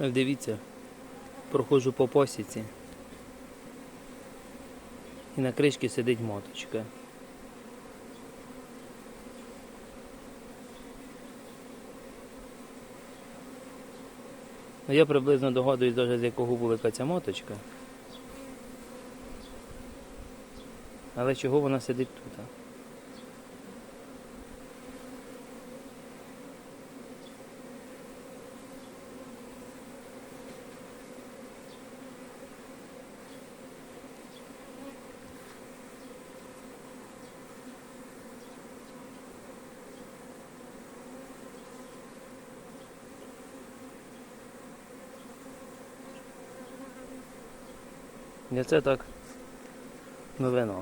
Ось Дивіться, проходжу по посіці. І на кришці сидить моточка. Ну, Я приблизно догадуюсь, навіть з якого вулика ця моточка. Але чого вона сидить тут? І це так новина.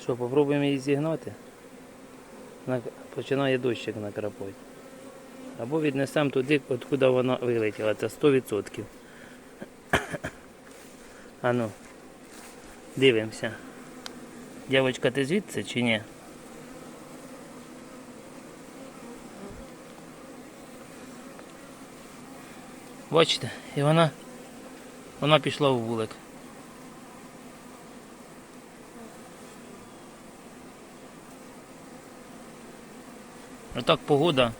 Що, попробуємо її зігнати? Починає дощик накрапати. Або віднесемо туди, откуда вона вилетіла. Це 100%. А ну, дивимося. Дівчинка, ти звідси чи ні? Бачите, і вона, вона пішла у вулик. Отак погода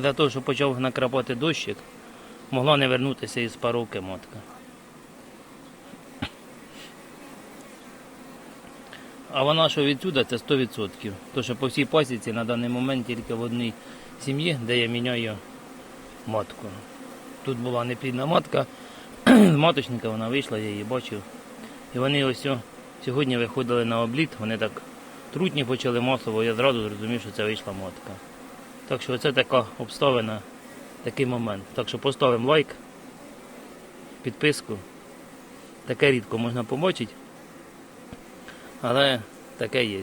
для того, що почав накрапати дощик, могла не вернутися із паровки мотка. А вона що відсюди, це 100%. То що по всій пасіці на даний момент тільки в одній сім'ї, де я міняю матку. Тут була неплідна матка, з маточника вона вийшла, я її бачив. І вони ось сьогодні виходили на обліт, вони так трутні почали масово, я зразу зрозумів, що це вийшла матка. Так що це така обставина, такий момент. Так що поставимо лайк, підписку. Таке рідко можна побачити, але таке є.